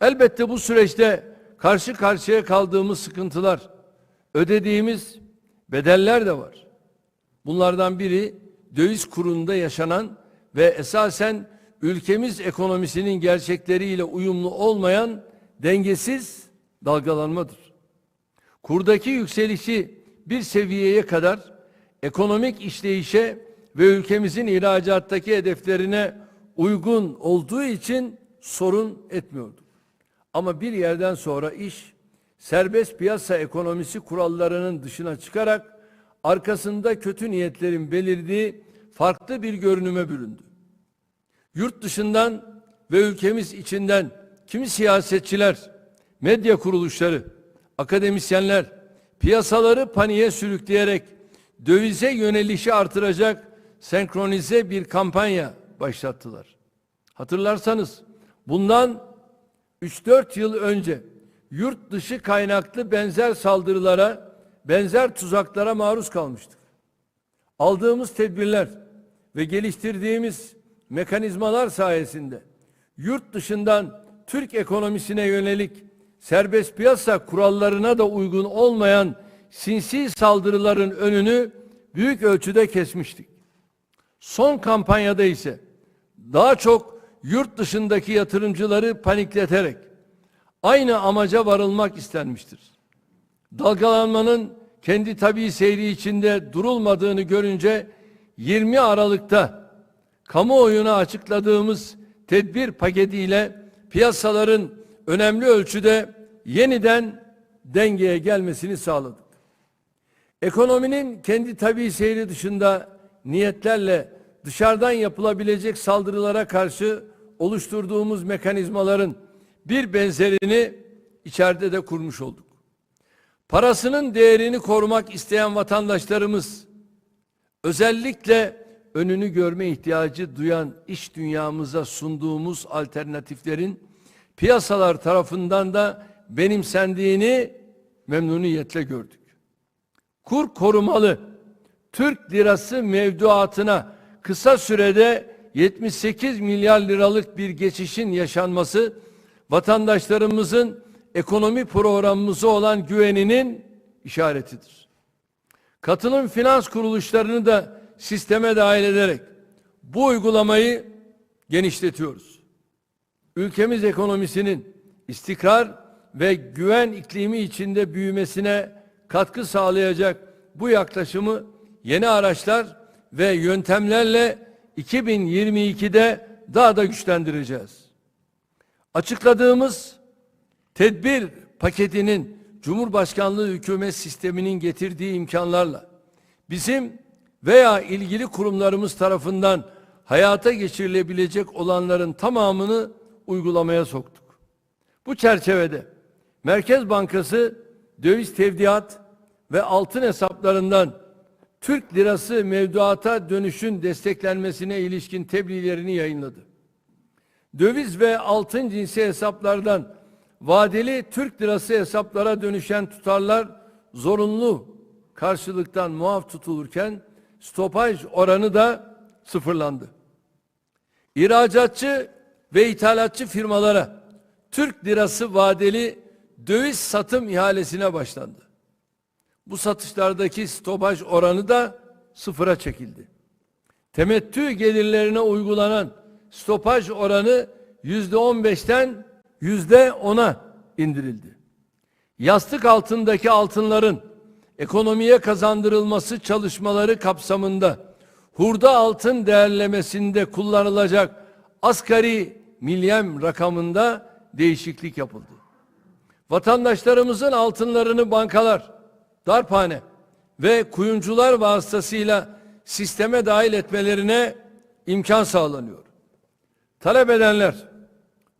Elbette bu süreçte karşı karşıya kaldığımız sıkıntılar, ödediğimiz bedeller de var. Bunlardan biri döviz kurunda yaşanan ve esasen ülkemiz ekonomisinin gerçekleriyle uyumlu olmayan dengesiz dalgalanmadır. Kurdaki yükselişi bir seviyeye kadar ekonomik işleyişe ve ülkemizin ihracattaki hedeflerine uygun olduğu için sorun etmiyordu. Ama bir yerden sonra iş serbest piyasa ekonomisi kurallarının dışına çıkarak arkasında kötü niyetlerin belirdiği farklı bir görünüme büründü. Yurt dışından ve ülkemiz içinden kimi siyasetçiler, medya kuruluşları, akademisyenler piyasaları paniğe sürükleyerek dövize yönelişi artıracak senkronize bir kampanya başlattılar. Hatırlarsanız bundan 3-4 yıl önce yurt dışı kaynaklı benzer saldırılara, benzer tuzaklara maruz kalmıştık. Aldığımız tedbirler ve geliştirdiğimiz mekanizmalar sayesinde yurt dışından Türk ekonomisine yönelik serbest piyasa kurallarına da uygun olmayan sinsi saldırıların önünü büyük ölçüde kesmiştik. Son kampanyada ise daha çok yurt dışındaki yatırımcıları panikleterek aynı amaca varılmak istenmiştir. Dalgalanmanın kendi tabii seyri içinde durulmadığını görünce 20 Aralık'ta kamuoyuna açıkladığımız tedbir paketiyle piyasaların önemli ölçüde yeniden dengeye gelmesini sağladık. Ekonominin kendi tabii seyri dışında niyetlerle dışarıdan yapılabilecek saldırılara karşı oluşturduğumuz mekanizmaların bir benzerini içeride de kurmuş olduk. Parasının değerini korumak isteyen vatandaşlarımız özellikle önünü görme ihtiyacı duyan iş dünyamıza sunduğumuz alternatiflerin piyasalar tarafından da benimsendiğini memnuniyetle gördük. Kur korumalı Türk lirası mevduatına kısa sürede 78 milyar liralık bir geçişin yaşanması vatandaşlarımızın ekonomi programımıza olan güveninin işaretidir. Katılım finans kuruluşlarını da sisteme dahil ederek bu uygulamayı genişletiyoruz. Ülkemiz ekonomisinin istikrar ve güven iklimi içinde büyümesine katkı sağlayacak bu yaklaşımı yeni araçlar ve yöntemlerle 2022'de daha da güçlendireceğiz. Açıkladığımız tedbir paketinin Cumhurbaşkanlığı hükümet sisteminin getirdiği imkanlarla bizim veya ilgili kurumlarımız tarafından hayata geçirilebilecek olanların tamamını uygulamaya soktuk. Bu çerçevede Merkez Bankası döviz tevdiat ve altın hesaplarından Türk lirası mevduata dönüşün desteklenmesine ilişkin tebliğlerini yayınladı. Döviz ve altın cinsi hesaplardan vadeli Türk lirası hesaplara dönüşen tutarlar zorunlu karşılıktan muaf tutulurken stopaj oranı da sıfırlandı. İhracatçı ve ithalatçı firmalara Türk lirası vadeli döviz satım ihalesine başlandı. Bu satışlardaki stopaj oranı da sıfıra çekildi. Temettü gelirlerine uygulanan stopaj oranı yüzde on beşten yüzde ona indirildi. Yastık altındaki altınların ekonomiye kazandırılması çalışmaları kapsamında hurda altın değerlemesinde kullanılacak asgari milyem rakamında değişiklik yapıldı. Vatandaşlarımızın altınlarını bankalar, darphane ve kuyumcular vasıtasıyla sisteme dahil etmelerine imkan sağlanıyor. Talep edenler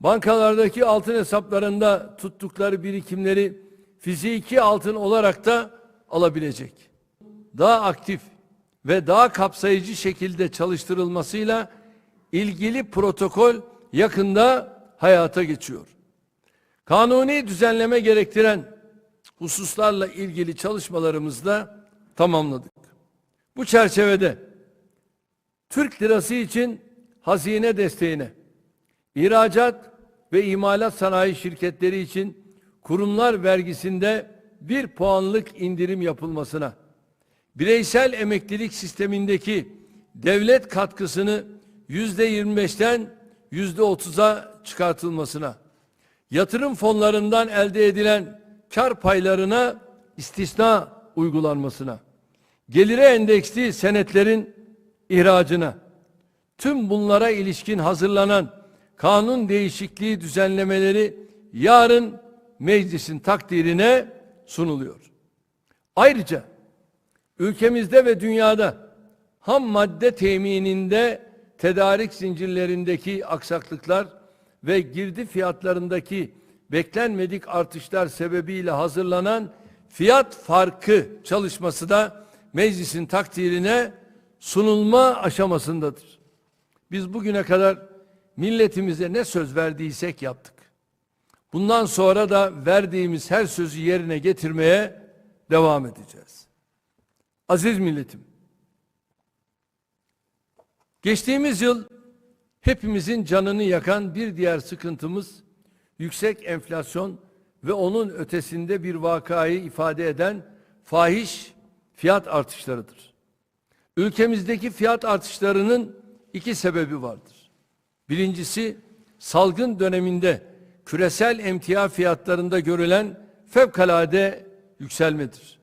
bankalardaki altın hesaplarında tuttukları birikimleri fiziki altın olarak da alabilecek. Daha aktif ve daha kapsayıcı şekilde çalıştırılmasıyla ilgili protokol yakında hayata geçiyor. Kanuni düzenleme gerektiren hususlarla ilgili çalışmalarımızda tamamladık. Bu çerçevede Türk lirası için hazine desteğine, ihracat ve imalat sanayi şirketleri için kurumlar vergisinde bir puanlık indirim yapılmasına, bireysel emeklilik sistemindeki devlet katkısını yüzde 25'ten yüzde 30'a çıkartılmasına, yatırım fonlarından elde edilen kar paylarına istisna uygulanmasına, gelire endeksli senetlerin ihracına, tüm bunlara ilişkin hazırlanan kanun değişikliği düzenlemeleri yarın meclisin takdirine sunuluyor. Ayrıca ülkemizde ve dünyada ham madde temininde tedarik zincirlerindeki aksaklıklar ve girdi fiyatlarındaki beklenmedik artışlar sebebiyle hazırlanan fiyat farkı çalışması da meclisin takdirine sunulma aşamasındadır. Biz bugüne kadar milletimize ne söz verdiysek yaptık. Bundan sonra da verdiğimiz her sözü yerine getirmeye devam edeceğiz. Aziz milletim, geçtiğimiz yıl hepimizin canını yakan bir diğer sıkıntımız yüksek enflasyon ve onun ötesinde bir vakayı ifade eden fahiş fiyat artışlarıdır. Ülkemizdeki fiyat artışlarının iki sebebi vardır. Birincisi salgın döneminde küresel emtia fiyatlarında görülen fevkalade yükselmedir.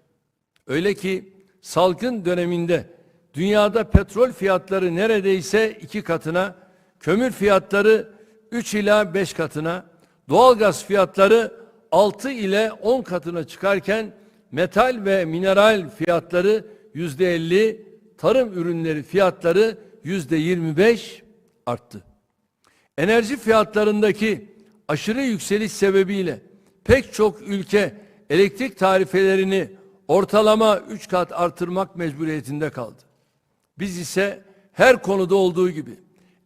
Öyle ki salgın döneminde dünyada petrol fiyatları neredeyse iki katına, kömür fiyatları 3 ila 5 katına, doğalgaz fiyatları 6 ile 10 katına çıkarken metal ve mineral fiyatları yüzde 50, tarım ürünleri fiyatları yüzde 25 arttı. Enerji fiyatlarındaki aşırı yükseliş sebebiyle pek çok ülke elektrik tarifelerini ortalama 3 kat artırmak mecburiyetinde kaldı. Biz ise her konuda olduğu gibi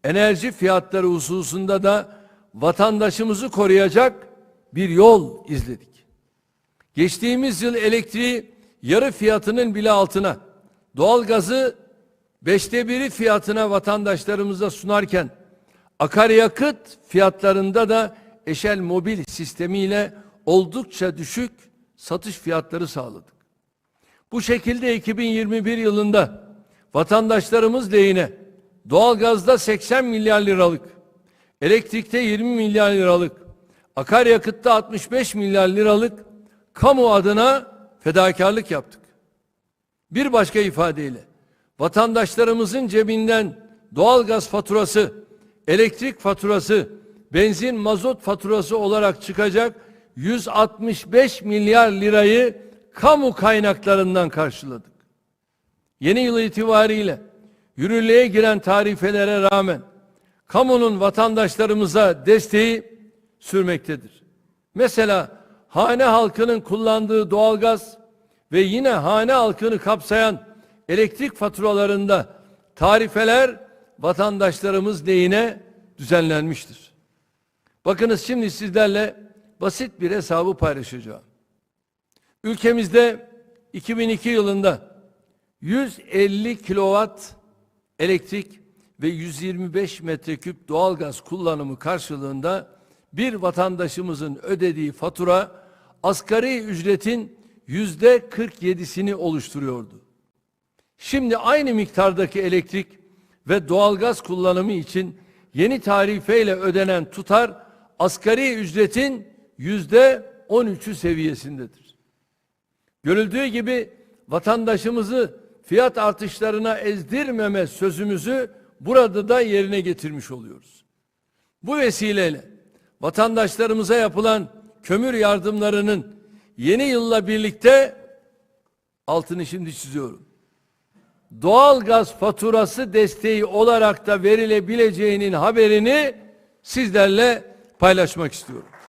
enerji fiyatları hususunda da vatandaşımızı koruyacak bir yol izledik. Geçtiğimiz yıl elektriği yarı fiyatının bile altına, doğalgazı beşte biri fiyatına vatandaşlarımıza sunarken akaryakıt fiyatlarında da eşel mobil sistemiyle oldukça düşük satış fiyatları sağladık. Bu şekilde 2021 yılında vatandaşlarımız lehine doğalgazda 80 milyar liralık, elektrikte 20 milyar liralık, akaryakıtta 65 milyar liralık kamu adına fedakarlık yaptık. Bir başka ifadeyle vatandaşlarımızın cebinden doğalgaz faturası, elektrik faturası, benzin mazot faturası olarak çıkacak 165 milyar lirayı kamu kaynaklarından karşıladık. Yeni yıl itibariyle yürürlüğe giren tarifelere rağmen kamunun vatandaşlarımıza desteği sürmektedir. Mesela hane halkının kullandığı doğalgaz ve yine hane halkını kapsayan elektrik faturalarında tarifeler vatandaşlarımız lehine düzenlenmiştir. Bakınız şimdi sizlerle basit bir hesabı paylaşacağım. Ülkemizde 2002 yılında 150 kilowatt elektrik ve 125 metreküp doğalgaz kullanımı karşılığında bir vatandaşımızın ödediği fatura asgari ücretin yüzde 47'sini oluşturuyordu. Şimdi aynı miktardaki elektrik ve doğalgaz kullanımı için yeni tarifeyle ödenen tutar asgari ücretin yüzde 13'ü seviyesindedir. Görüldüğü gibi vatandaşımızı fiyat artışlarına ezdirmeme sözümüzü burada da yerine getirmiş oluyoruz. Bu vesileyle vatandaşlarımıza yapılan kömür yardımlarının yeni yılla birlikte altını şimdi çiziyorum. Doğal gaz faturası desteği olarak da verilebileceğinin haberini sizlerle paylaşmak istiyorum.